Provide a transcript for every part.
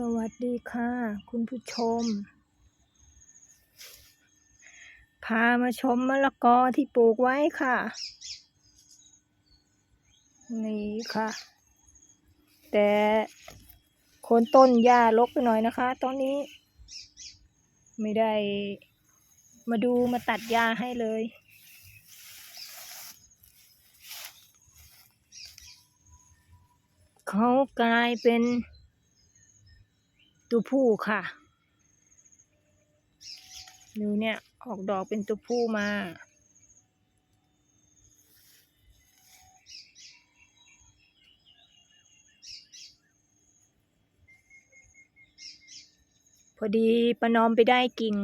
สวัสดีค่ะ คุณผู้ชม พามาชมมะละกอที่ปลูกไว้ค่ะ นี่ค่ะ แต่โคนต้นหญ้ารกไปหน่อยนะคะ ตอนนี้ ไม่ได้มาดูมาตัดหญ้าให้เลยเขากลายเป็น ตัวผู้ค่ะดูเนี่ยออกดอกเป็นตัวผู้มา พอดีประนอมไปได้กิ่ง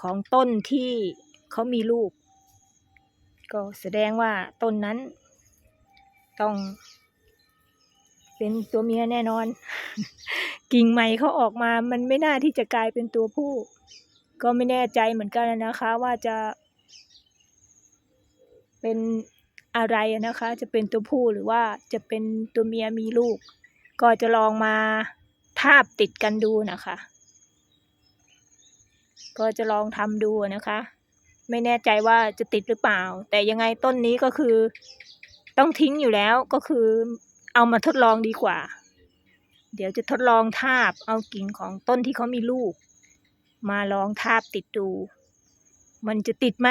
ของต้นที่เขามีลูก ก็แสดงว่าต้นนั้นต้อง เป็นตัวเมียแน่นอน กิ่งใหม่เขาออกมามันไม่น่าที่จะกลายเป็นตัวผู้ ก็ไม่แน่ใจเหมือนกันนะคะ ว่าจะเป็นอะไรนะคะ จะเป็นตัวผู้หรือว่าจะเป็นตัวเมียมีลูก ก็จะลองมาทาบติดกันดูนะคะ ก็จะลองทำดูนะคะ ไม่แน่ใจว่าจะติดหรือเปล่า แต่ยังไงต้นนี้ก็คือ ต้องทิ้งอยู่แล้วก็คือ เอามาทดลองดีกว่า เดี๋ยวจะทดลองทาบเอากิ่งของต้นที่เขามีลูก มาลองทาบติดดู มันจะติดไหม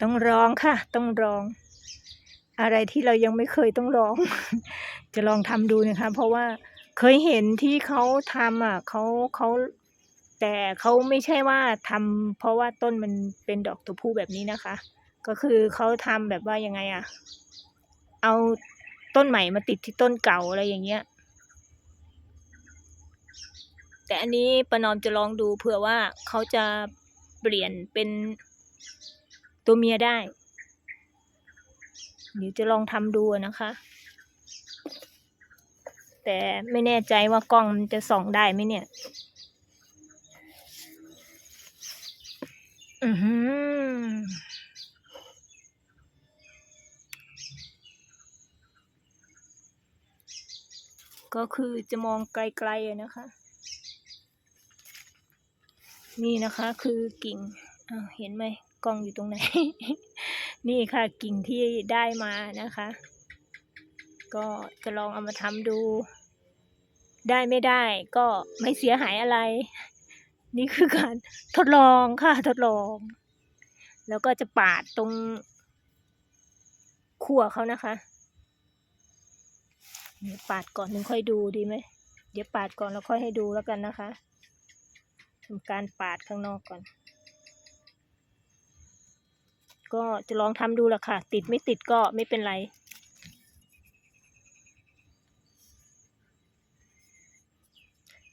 ต้องลองค่ะ ต้องลอง อะไรที่เรายังไม่เคยต้องลอง จะลองทำดูนะคะ เพราะว่าเคยเห็นที่เขาทำอะเขาเขาแต่เขาไม่ใช่ว่าทำเพราะว่าต้นมันเป็นดอกตัวผู้แบบนี้นะคะ ก็คือเขาทำแบบว่ายังไงอะ เอา ต้นใหม่มาติดที่ต้นเก่าอะไรอย่างเงี้ย แต่อันนี้ประนอมจะลองดูเผื่อว่าเขาจะเปลี่ยนเป็นตัวเมียได้ เดี๋ยวจะลองทำดูนะคะ แต่ไม่แน่ใจว่ากล้องมันจะส่องได้ไหมเนี่ย อือหือ ก็คือจะมองไกลๆนะคะ นี่นะคะคือกิ่งเห็นไหมกล้องอยู่ตรงไหน นี่ค่ะกิ่งที่ได้มานะคะ ก็จะลองเอามาทำดู ได้ไม่ได้ก็ไม่เสียหายอะไร นี่คือการทดลองค่ะทดลอง แล้วก็จะปาดตรงขั้วเขานะคะ เดี๋ยวปาดก่อนถึงค่อยดูดีไหม เดี๋ยวปาดก่อนแล้วค่อยให้ดูแล้วกันนะคะทำการปาดข้างนอกก่อน ก็จะลองทำดูแหละค่ะ ติดไม่ติดก็ไม่เป็นไร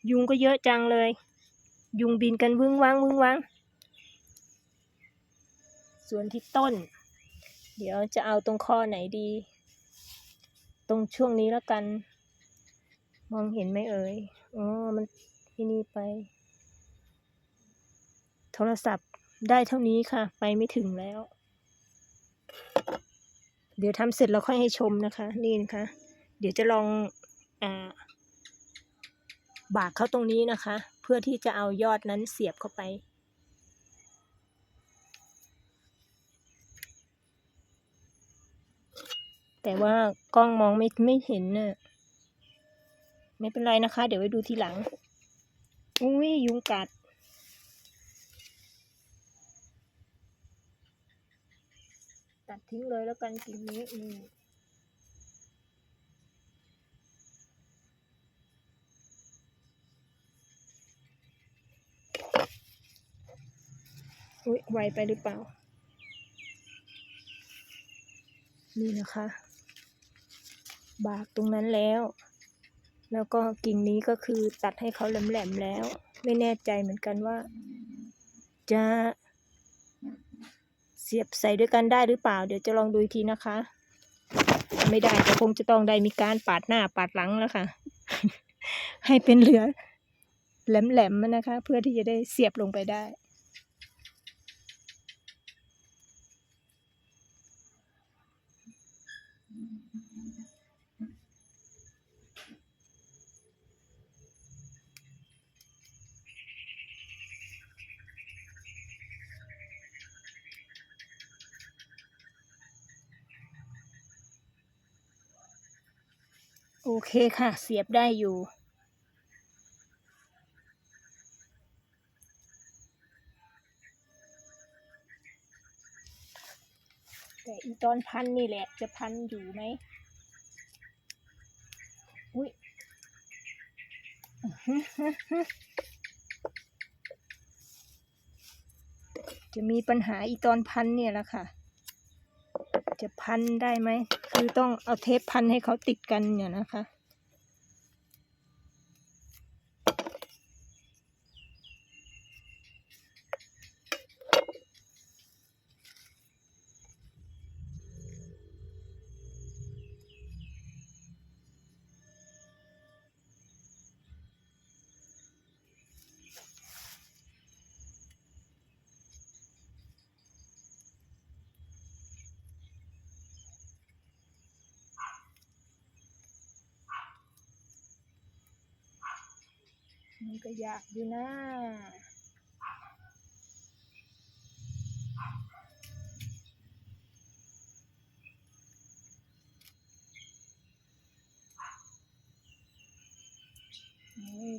ยุงก็เยอะจังเลย ยุงบินกันวึ้งว้างวึ้งว้าง ส่วนที่ต้น เดี๋ยวจะเอาตรงข้อไหนดี ตรงช่วงนี้แล้วกัน มองเห็นไหมเอ่ยอ๋อมันที่นี่ไป โทรศัพท์ได้เท่านี้ค่ะ ไปไม่ถึงแล้ว เดี๋ยวทำเสร็จแล้วค่อยให้ชมนะคะ นี่นะคะ เดี๋ยวจะลองอ่าบากเข้าตรงนี้นะคะ เพื่อที่จะเอายอดนั้นเสียบเข้าไป แต่ว่ากล้องมองไม่ไม่เห็นน่ะ ไม่เป็นไรนะคะ เดี๋ยวไว้ดูทีหลัง อุ้ยยุงกัด ตัดทิ้งเลยแล้วกันกิ่งนี้อืมอุ้ยไวไปหรือเปล่า นี่นะคะ บากตรงนั้นแล้ว แล้วก็กิ่งนี้ก็คือตัดให้เขาแหลมๆแล้ว ไม่แน่ใจเหมือนกันว่า จะเสียบใส่ด้วยกันได้หรือเปล่า เดี๋ยวจะลองดูอีกทีนะคะ ไม่ได้ก็คงจะต้องได้มีการปาดหน้าปาดหลังแล้วค่ะ ให้เป็นเหลือแหลมๆนะคะ เพื่อที่จะได้เสียบลงไปได้ โอเคค่ะ เสียบได้อยู่ แต่อีตอนพันนี่แหละ จะพันอยู่ไหมอุ้ยจะมีปัญหาอีตอนพันเนี่ยแหละค่ะ จะพันได้ไหม คือต้องเอาเทปพันให้เขาติดกันเนี่ยนะคะ มันก็ยากอยู่นะ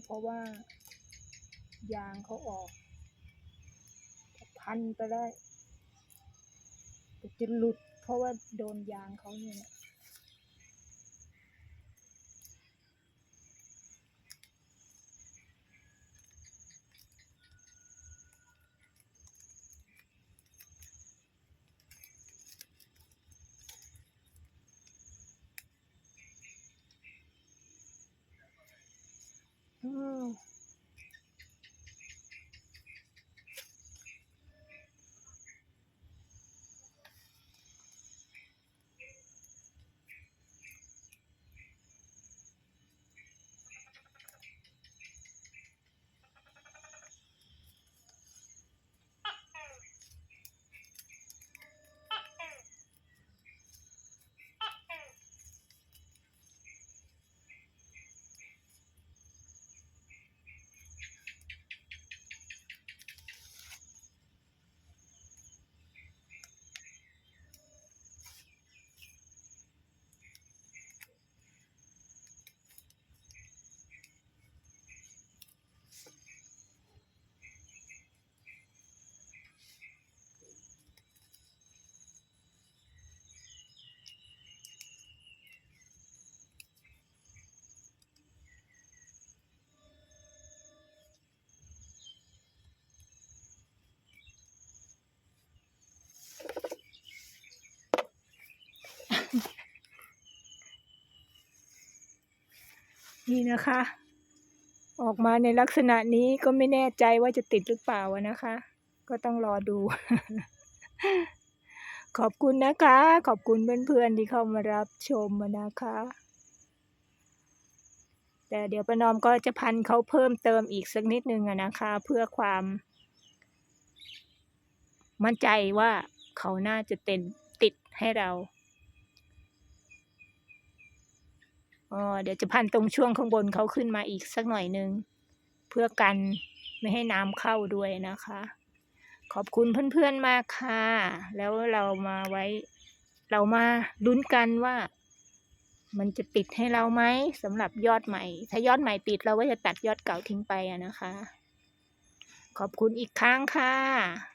เพราะว่ายางเขาออกพันไปได้จะหลุดเพราะว่าโดนยางเขาเนี่ยนะ อืม นี่นะคะ ออกมาในลักษณะนี้ก็ไม่แน่ใจว่าจะติดหรือเปล่านะคะ ก็ต้องรอดู ขอบคุณนะคะ ขอบคุณเพื่อนๆที่เข้ามารับชมนะคะ แต่เดี๋ยวประนอมก็จะพันเขาเพิ่มเติมอีกสักนิดนึงนะคะ เพื่อความ มั่นใจว่าเขาน่าจะเต็นติดให้เรา อ๋อเดี๋ยวจะพันตรงช่วงข้างบนเขาขึ้นมาอีกสักหน่อยนึง เพื่อกันไม่ให้น้ำเข้าด้วยนะคะ ขอบคุณเพื่อนๆมากค่ะ แล้วเรามาไว้ เรามาลุ้นกันว่า มันจะติดให้เราไหมสำหรับยอดใหม่ ถ้ายอดใหม่ติดเราก็จะตัดยอดเก่าทิ้งไปอะนะคะ ขอบคุณอีกครั้งค่ะ